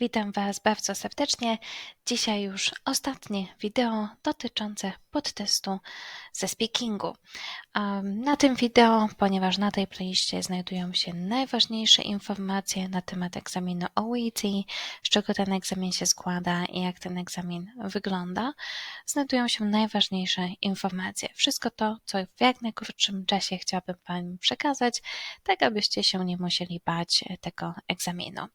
Witam Was bardzo serdecznie. Dzisiaj już ostatnie wideo dotyczące podtestu ze speakingu. Na tym wideo, ponieważ na tej playliście znajdują się najważniejsze informacje na temat egzaminu OET, z czego ten egzamin się składa i jak ten egzamin wygląda, znajdują się najważniejsze informacje. Wszystko to, co w jak najkrótszym czasie chciałabym Wam przekazać, tak abyście się nie musieli bać tego egzaminu.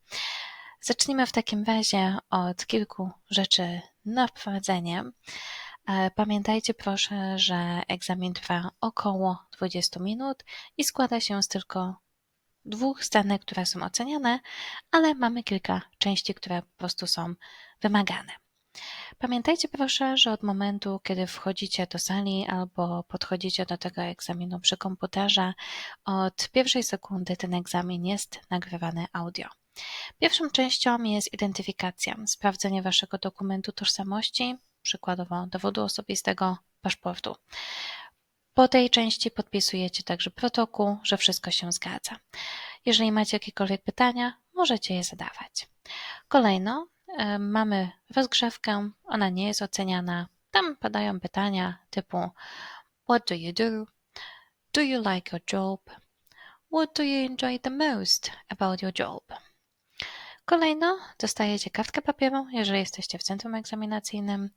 Zacznijmy w takim razie od kilku rzeczy na wprowadzenie. E, pamiętajcie proszę, że egzamin trwa około 20 minut i składa się z tylko dwóch scenek, które są oceniane, ale mamy kilka części, które po prostu są wymagane. Pamiętajcie proszę, że od momentu, kiedy wchodzicie do sali albo podchodzicie do tego egzaminu przy komputerze, od pierwszej sekundy ten egzamin jest nagrywany audio. Pierwszą częścią jest identyfikacja, sprawdzenie waszego dokumentu tożsamości, przykładowo dowodu osobistego, paszportu. Po tej części podpisujecie także protokół, że wszystko się zgadza. Jeżeli macie jakiekolwiek pytania, możecie je zadawać. Kolejno e, mamy rozgrzewkę, ona nie jest oceniana. Tam padają pytania typu What do you do? Do you like your job? What do you enjoy the most about your job? Kolejno dostajecie kartkę papieru, jeżeli jesteście w centrum egzaminacyjnym.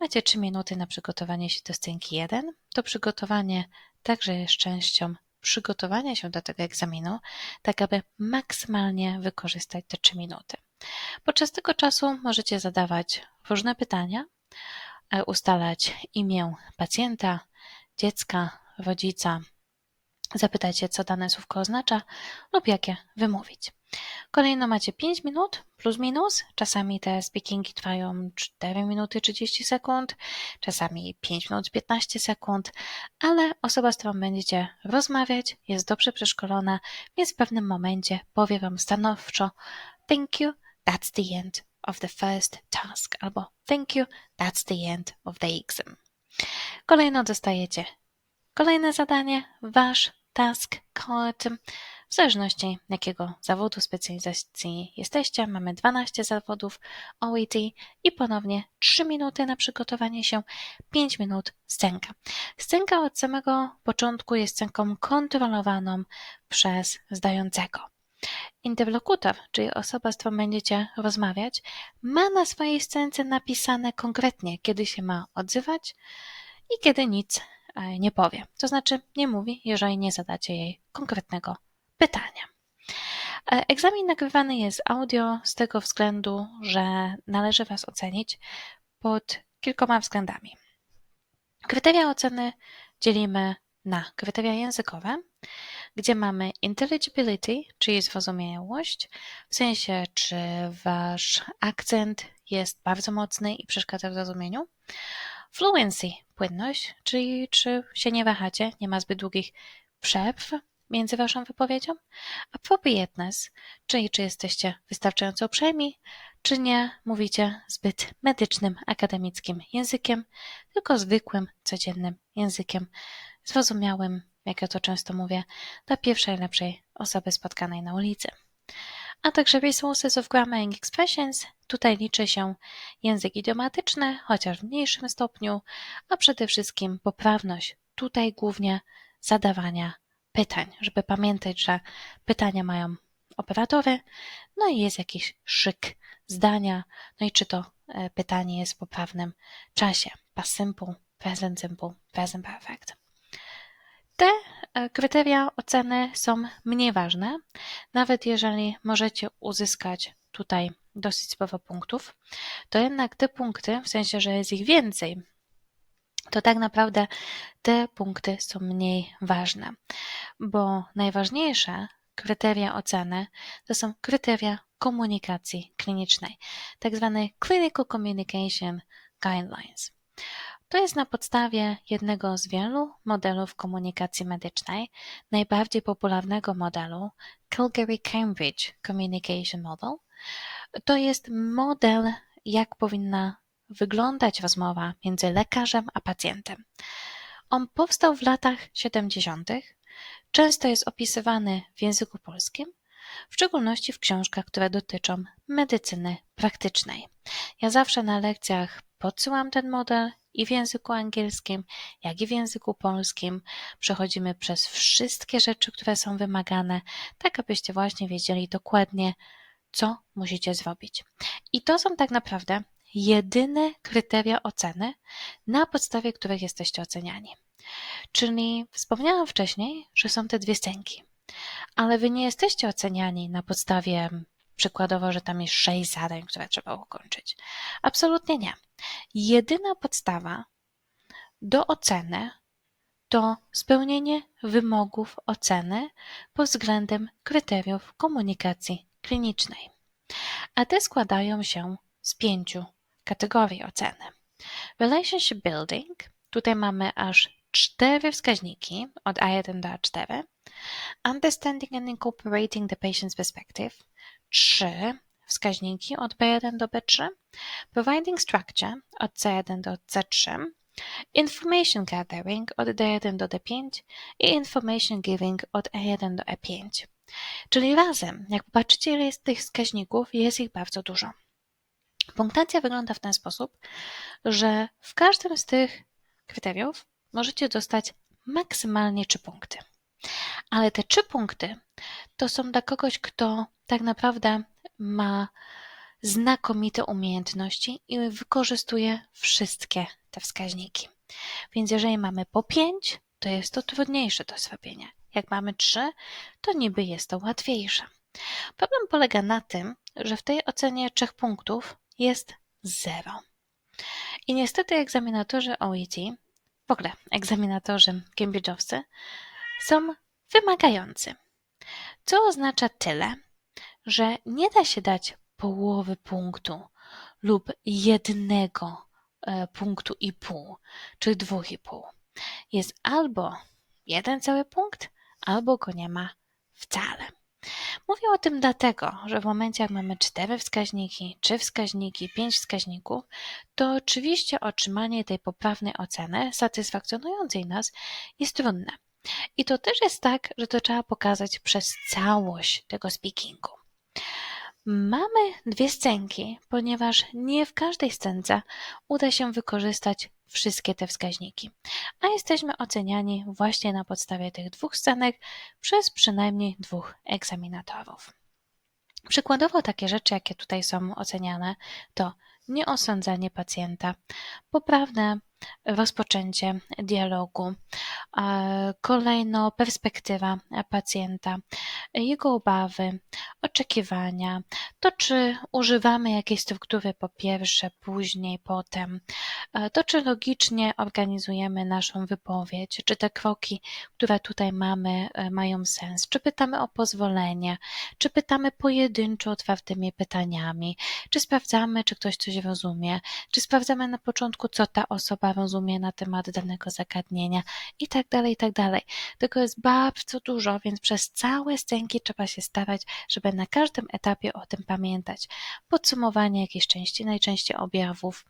Macie 3 minuty na przygotowanie się do scenki 1. To przygotowanie także jest częścią przygotowania się do tego egzaminu, tak aby maksymalnie wykorzystać te 3 minuty. Podczas tego czasu możecie zadawać różne pytania, e, ustalać imię pacjenta, dziecka, rodzica, zapytać się, co dane słówko oznacza lub jakie wymówić. Kolejno macie 5 minut plus minus. Czasami te speakingi trwają 4 minuty 30 sekund, czasami 5 minut 15 sekund, ale osoba, z którą będziecie rozmawiać, jest dobrze przeszkolona, więc w pewnym momencie powie Wam stanowczo Thank you, that's the end of the first task, albo Thank you, that's the end of the exam. Kolejno dostajecie kolejne zadanie, Wasz task card w zależności jakiego zawodu specjalizacji jesteście. Mamy 12 zawodów OET i ponownie 3 minuty na przygotowanie się, 5 minut scenka. Scenka od samego początku jest scenką kontrolowaną przez zdającego. Interlokutor, czyli osoba, z którą będziecie rozmawiać, ma na swojej scence napisane konkretnie, kiedy się ma odzywać i kiedy nic e, nie powie. To znaczy nie mówi, jeżeli nie zadacie jej konkretnego pytania. E, egzamin nagrywany jest audio z tego względu, że należy Was ocenić pod kilkoma względami. Kryteria oceny dzielimy na kryteria językowe, gdzie mamy intelligibility, czyli zrozumiałość, w sensie czy Wasz akcent jest bardzo mocny i przeszkadza w zrozumieniu. Fluency, płynność, czyli czy się nie wahacie, nie ma zbyt długich przerw między waszą wypowiedzią, a appropriateness, czyli czy jesteście wystarczająco uprzejmi, czy nie mówicie zbyt medycznym, akademickim językiem, tylko zwykłym, codziennym językiem, zrozumiałym, jak ja to często mówię, dla pierwszej lepszej osoby spotkanej na ulicy. A także resources of grammar and expressions. Tutaj liczy się język idiomatyczny, chociaż w mniejszym stopniu, a przede wszystkim poprawność. Tutaj głównie zadawania pytań, żeby pamiętać, że pytania mają operatory, no i jest jakiś szyk zdania, no i czy to e, pytanie jest w poprawnym czasie. Past simple, present simple, present perfect. Te e, kryteria oceny są mniej ważne, nawet jeżeli możecie uzyskać tutaj dosyć sporo punktów, to jednak te punkty, w sensie, że jest ich więcej, to tak naprawdę te punkty są mniej ważne, bo najważniejsze kryteria oceny to są kryteria komunikacji klinicznej, tak zwane Clinical Communication Guidelines. To jest na podstawie jednego z wielu modelów komunikacji medycznej, najbardziej popularnego modelu Calgary Cambridge Communication Model. To jest model, jak powinna wyglądać rozmowa między lekarzem a pacjentem. On powstał w latach 70. Często jest opisywany w języku polskim, w szczególności w książkach, które dotyczą medycyny praktycznej. Ja zawsze na lekcjach podsyłam ten model i w języku angielskim, jak i w języku polskim. Przechodzimy przez wszystkie rzeczy, które są wymagane, tak abyście właśnie wiedzieli dokładnie, co musicie zrobić. I to są tak naprawdę jedyne kryteria oceny, na podstawie których jesteście oceniani. Czyli wspomniałam wcześniej, że są te dwie scenki, ale wy nie jesteście oceniani na podstawie przykładowo, że tam jest sześć zadań, które trzeba ukończyć. Absolutnie nie. Jedyna podstawa do oceny to spełnienie wymogów oceny pod względem kryteriów komunikacji klinicznej. A te składają się z pięciu kategorii oceny. Relationship Building, tutaj mamy aż cztery wskaźniki od A1 do A4. Understanding and Incorporating the Patient's Perspective, trzy wskaźniki od B1 do B3. Providing Structure od C1 do C3. Information Gathering od D1 do D5 i Information Giving od E1 do E5. Czyli razem, jak popatrzycie, ile jest tych wskaźników, jest ich bardzo dużo. Punktacja wygląda w ten sposób, że w każdym z tych kryteriów możecie dostać maksymalnie 3 punkty. Ale te 3 punkty to są dla kogoś, kto tak naprawdę ma znakomite umiejętności i wykorzystuje wszystkie te wskaźniki. Więc jeżeli mamy po 5, to jest to trudniejsze do zrobienia. Jak mamy 3, to niby jest to łatwiejsze. Problem polega na tym, że w tej ocenie trzech punktów jest 0. I niestety egzaminatorzy OET, w ogóle egzaminatorzy cambridge'owscy, są wymagający. Co oznacza tyle, że nie da się dać połowy punktu lub jednego e, punktu i pół, czy dwóch i pół. Jest albo jeden cały punkt, albo go nie ma wcale. Mówię o tym dlatego, że w momencie jak mamy cztery wskaźniki, trzy wskaźniki, pięć wskaźników, to oczywiście otrzymanie tej poprawnej oceny, satysfakcjonującej nas, jest trudne. I to też jest tak, że to trzeba pokazać przez całość tego speakingu. Mamy dwie scenki, ponieważ nie w każdej scence uda się wykorzystać wszystkie te wskaźniki, a jesteśmy oceniani właśnie na podstawie tych dwóch scenek przez przynajmniej dwóch egzaminatorów. Przykładowo takie rzeczy, jakie tutaj są oceniane, to nieosądzanie pacjenta, poprawne rozpoczęcie dialogu, kolejno perspektywa pacjenta, jego obawy, oczekiwania, to czy używamy jakiejś struktury po pierwsze, później, potem, to czy logicznie organizujemy naszą wypowiedź, czy te kroki, które tutaj mamy, e, mają sens, czy pytamy o pozwolenie, czy pytamy pojedynczo otwartymi pytaniami, czy sprawdzamy, czy ktoś coś rozumie, czy sprawdzamy na początku, co ta osoba rozumie na temat danego zagadnienia i tak dalej, i tak dalej. Tego jest bardzo dużo, więc przez całe scenki trzeba się starać, żeby na każdym etapie o tym pamiętać. Podsumowanie jakiejś części, najczęściej objawów.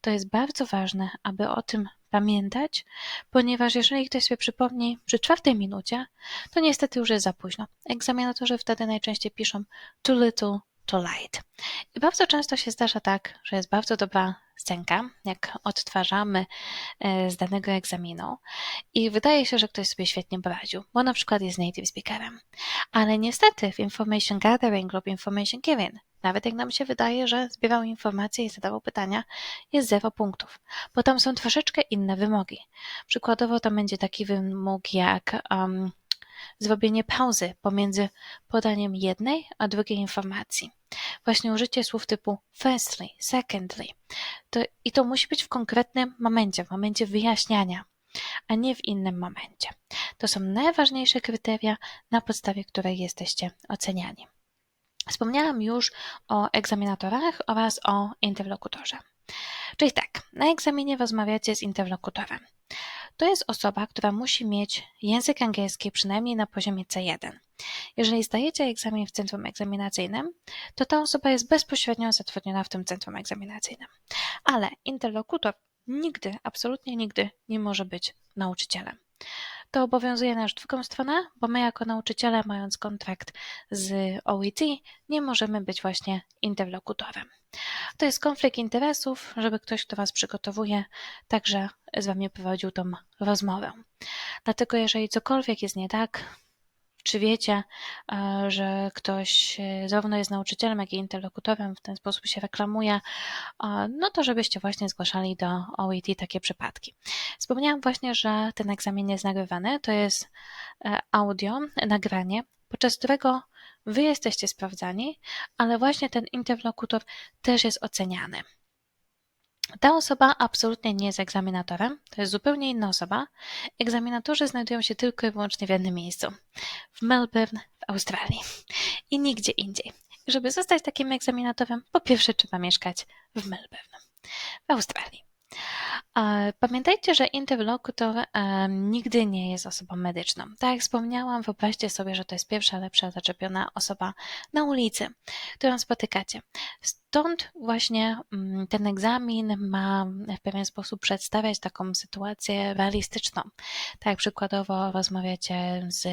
To jest bardzo ważne, aby o tym pamiętać, ponieważ jeżeli ktoś sobie przypomni przy czwartej minucie, to niestety już jest za późno. Egzaminatorzy wtedy najczęściej piszą too little, too late. I bardzo często się zdarza tak, że jest bardzo dobra scenka, jak odtwarzamy e, z danego egzaminu i wydaje się, że ktoś sobie świetnie poradził, bo na przykład jest native speakerem. Ale niestety w information gathering lub information giving, nawet jak nam się wydaje, że zbierał informacje i zadawał pytania, jest zero punktów, bo tam są troszeczkę inne wymogi. Przykładowo to będzie taki wymóg jak um, zrobienie pauzy pomiędzy podaniem jednej a drugiej informacji. Właśnie użycie słów typu firstly, secondly. To, I to musi być w konkretnym momencie, w momencie wyjaśniania, a nie w innym momencie. To są najważniejsze kryteria, na podstawie których jesteście oceniani. Wspomniałam już o egzaminatorach oraz o interlokutorze. Czyli tak, na egzaminie rozmawiacie z interlokutorem. To jest osoba, która musi mieć język angielski przynajmniej na poziomie C1. Jeżeli zdajecie egzamin w centrum egzaminacyjnym, to ta osoba jest bezpośrednio zatrudniona w tym centrum egzaminacyjnym. Ale interlokutor nigdy, absolutnie nigdy nie może być nauczycielem. To obowiązuje na drugą stronę, bo my jako nauczyciele, mając kontrakt z OET, nie możemy być właśnie interlokutorem. To jest konflikt interesów, żeby ktoś, kto Was przygotowuje, także z Wami prowadził tą rozmowę. Dlatego, jeżeli cokolwiek jest nie tak, czy wiecie, e, że ktoś e, zarówno jest nauczycielem, jak i interlokutorem, w ten sposób się reklamuje, e, no to żebyście właśnie zgłaszali do OET takie przypadki. Wspomniałam właśnie, że ten egzamin jest nagrywany. To jest audio, nagranie, podczas którego wy jesteście sprawdzani, ale właśnie ten interlokutor też jest oceniany. Ta osoba absolutnie nie jest egzaminatorem, to jest zupełnie inna osoba. Egzaminatorzy znajdują się tylko i wyłącznie w jednym miejscu w Melbourne, w Australii i nigdzie indziej. Żeby zostać takim egzaminatorem, po pierwsze trzeba mieszkać w Melbourne, w Australii. Pamiętajcie, że interlokutor nigdy nie jest osobą medyczną. Tak jak wspomniałam, wyobraźcie sobie, że to jest pierwsza lepsza zaczepiona osoba na ulicy, którą spotykacie. Stąd właśnie mm, ten egzamin ma w pewien sposób przedstawiać taką sytuację realistyczną. Tak jak przykładowo rozmawiacie z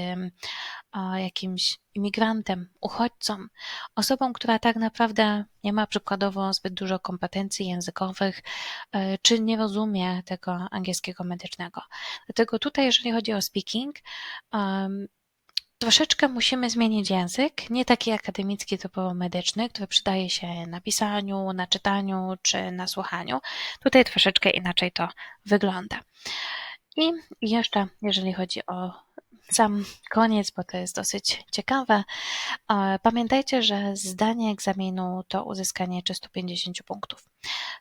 jakimś imigrantem, uchodźcą, osobą, która tak naprawdę nie ma przykładowo zbyt dużo kompetencji językowych, e, czy nie rozumie tego angielskiego medycznego. Dlatego tutaj, jeżeli chodzi o speaking, troszeczkę musimy zmienić język, nie taki akademicki, typowo medyczny, który przydaje się na pisaniu, na czytaniu czy na słuchaniu. Tutaj troszeczkę inaczej to wygląda. I jeszcze, jeżeli chodzi o sam koniec, bo to jest dosyć ciekawe, pamiętajcie, że zdanie egzaminu to uzyskanie 350 punktów.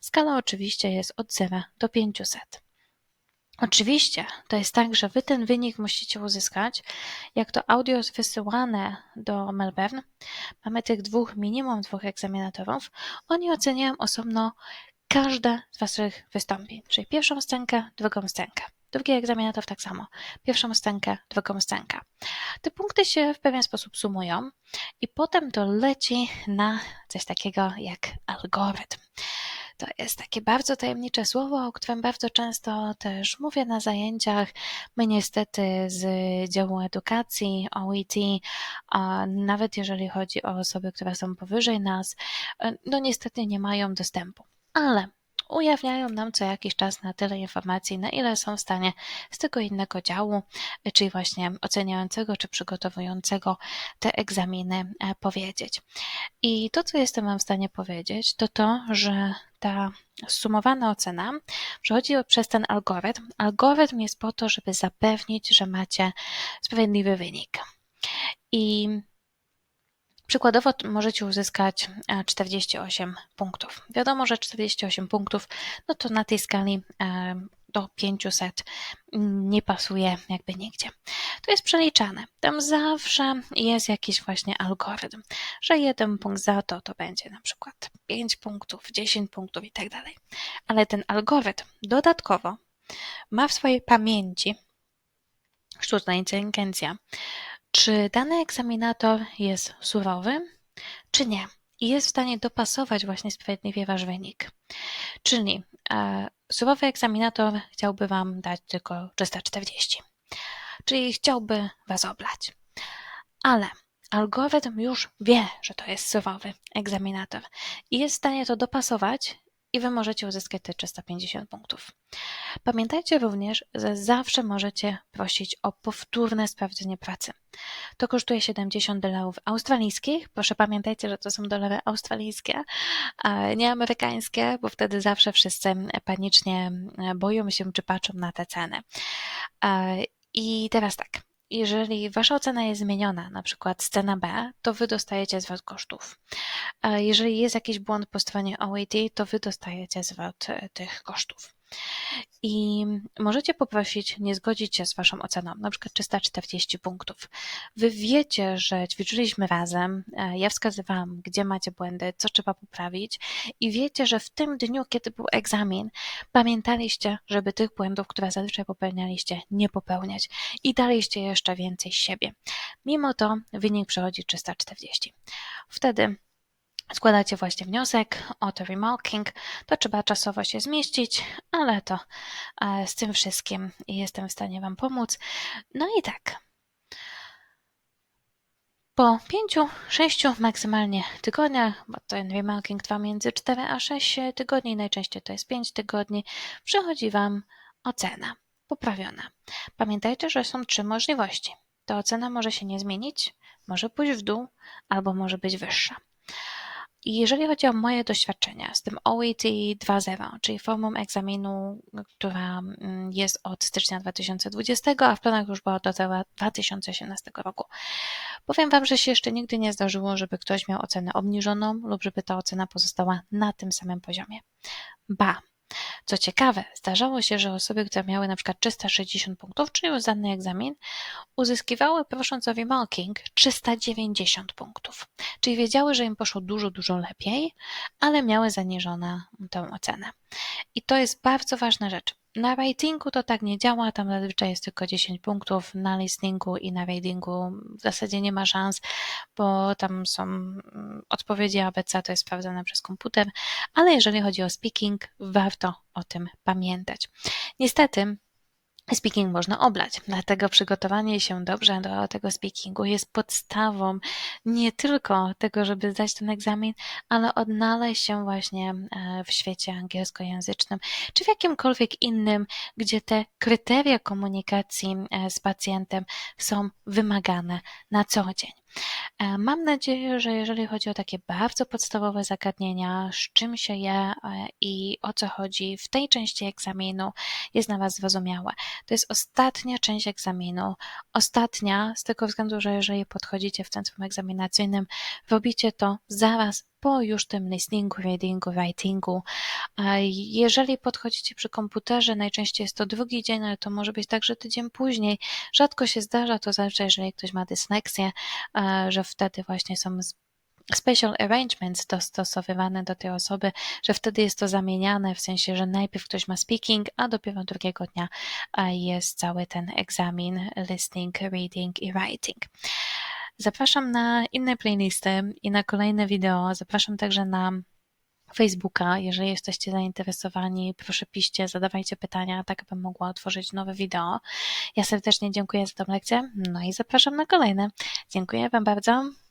Skala oczywiście jest od 0 do 500. Oczywiście, to jest tak, że wy ten wynik musicie uzyskać. Jak to audio jest wysyłane do Melbourne, mamy tych dwóch, minimum dwóch egzaminatorów, oni oceniają osobno każde z waszych wystąpień, czyli pierwszą scenkę, drugą scenkę. Drugi egzaminator tak samo. Pierwszą scenkę, drugą scenkę. Te punkty się w pewien sposób sumują i potem to leci na coś takiego jak algorytm. To jest takie bardzo tajemnicze słowo, o którym bardzo często też mówię na zajęciach. My niestety z działu edukacji, OET, nawet jeżeli chodzi o osoby, które są powyżej nas, no niestety nie mają dostępu. Ale ujawniają nam co jakiś czas na tyle informacji, na ile są w stanie z tego innego działu, czyli właśnie oceniającego czy przygotowującego te egzaminy e, powiedzieć. I to, co jestem Wam w stanie powiedzieć, to to, że ta sumowana ocena przechodzi przez ten algorytm. Algorytm jest po to, żeby zapewnić, że macie sprawiedliwy wynik. I Przykładowo możecie uzyskać 48 e, punktów. Wiadomo, że 48 punktów, no to na tej skali e, do 500 nie pasuje jakby nigdzie. To jest przeliczane. Tam zawsze jest jakiś właśnie algorytm, że jeden punkt za to to będzie na przykład 5 punktów, 10 punktów i tak dalej. Ale ten algorytm dodatkowo ma w swojej pamięci sztuczna inteligencja, czy dany egzaminator jest surowy, czy nie. I jest w stanie dopasować właśnie sprawiedliwie wasz wynik. Czyli e, surowy egzaminator chciałby wam dać tylko 340. Czyli chciałby was oblać. Ale algorytm już wie, że to jest surowy egzaminator i jest w stanie to dopasować i Wy możecie uzyskać te 350 punktów. Pamiętajcie również, że zawsze możecie prosić o powtórne sprawdzenie pracy. To kosztuje 70 dolarów australijskich. Proszę pamiętajcie, że to są dolary australijskie, nie amerykańskie, bo wtedy zawsze wszyscy panicznie boją się czy patrzą na te ceny. I teraz tak jeżeli wasza ocena jest zmieniona, na przykład scena B, to wy dostajecie zwrot kosztów. Jeżeli jest jakiś błąd po stronie OET, to wy dostajecie zwrot e, tych kosztów. I możecie poprosić nie zgodzić się z Waszą oceną, na przykład 340 punktów. Wy wiecie, że ćwiczyliśmy razem, e, ja wskazywałam, gdzie macie błędy, co trzeba poprawić, i wiecie, że w tym dniu, kiedy był egzamin, pamiętaliście, żeby tych błędów, które zazwyczaj popełnialiście, nie popełniać i daliście jeszcze więcej siebie. Mimo to wynik przechodzi 340. Wtedy składacie właśnie wniosek o to remarking, to trzeba czasowo się zmieścić, ale to e, z tym wszystkim jestem w stanie Wam pomóc. No i tak. Po pięciu, sześciu maksymalnie tygodniach, bo ten remarking trwa między 4 a 6 tygodni, najczęściej to jest 5 tygodni, przychodzi Wam ocena poprawiona. Pamiętajcie, że są trzy możliwości. Ta ocena może się nie zmienić, może pójść w dół albo może być wyższa. I jeżeli chodzi o moje doświadczenia z tym OET 2.0, czyli formą egzaminu, która mm, jest od stycznia 2020, a w planach już była do 2018 roku, powiem Wam, że się jeszcze nigdy nie zdarzyło, żeby ktoś miał ocenę obniżoną lub żeby ta ocena pozostała na tym samym poziomie. Ba, co ciekawe, zdarzało się, że osoby, które miały przykład 360 punktów, czyli już zdany egzamin, uzyskiwały prosząc o remarking 390 punktów. Czyli wiedziały, że im poszło dużo, dużo lepiej, ale miały zaniżoną tę ocenę. I to jest bardzo ważna rzecz. Na ratingu to tak nie działa, tam zazwyczaj jest tylko 10 punktów, na listeningu i na ratingu w zasadzie nie ma szans, bo tam są mm, odpowiedzi ABC, to jest sprawdzone przez komputer, ale jeżeli chodzi o speaking, warto o tym pamiętać. Niestety, Speaking można oblać, dlatego przygotowanie się dobrze do tego speakingu jest podstawą nie tylko tego, żeby zdać ten egzamin, ale odnaleźć się właśnie e, w świecie angielskojęzycznym, czy w jakimkolwiek innym, gdzie te kryteria komunikacji e, z pacjentem są wymagane na co dzień. E, mam nadzieję, że jeżeli chodzi o takie bardzo podstawowe zagadnienia, z czym się je e, i o co chodzi w tej części egzaminu, jest na Was zrozumiałe. To jest ostatnia część egzaminu. Ostatnia z tego względu, że jeżeli podchodzicie w centrum egzaminacyjnym, robicie to zaraz po już tym listeningu, readingu, writingu. Jeżeli podchodzicie przy komputerze, najczęściej jest to drugi dzień, ale to może być także tydzień później. Rzadko się zdarza, to zawsze jeżeli ktoś ma dysleksję, że wtedy właśnie są special arrangements dostosowywane do tej osoby, że wtedy jest to zamieniane, w sensie, że najpierw ktoś ma speaking, a dopiero drugiego dnia jest cały ten egzamin, listening, reading i writing. Zapraszam na inne playlisty i na kolejne wideo. Zapraszam także na Facebooka. Jeżeli jesteście zainteresowani, proszę piszcie, zadawajcie pytania, tak abym mogła otworzyć nowe wideo. Ja serdecznie dziękuję za tę lekcję, no i zapraszam na kolejne. Dziękuję Wam bardzo.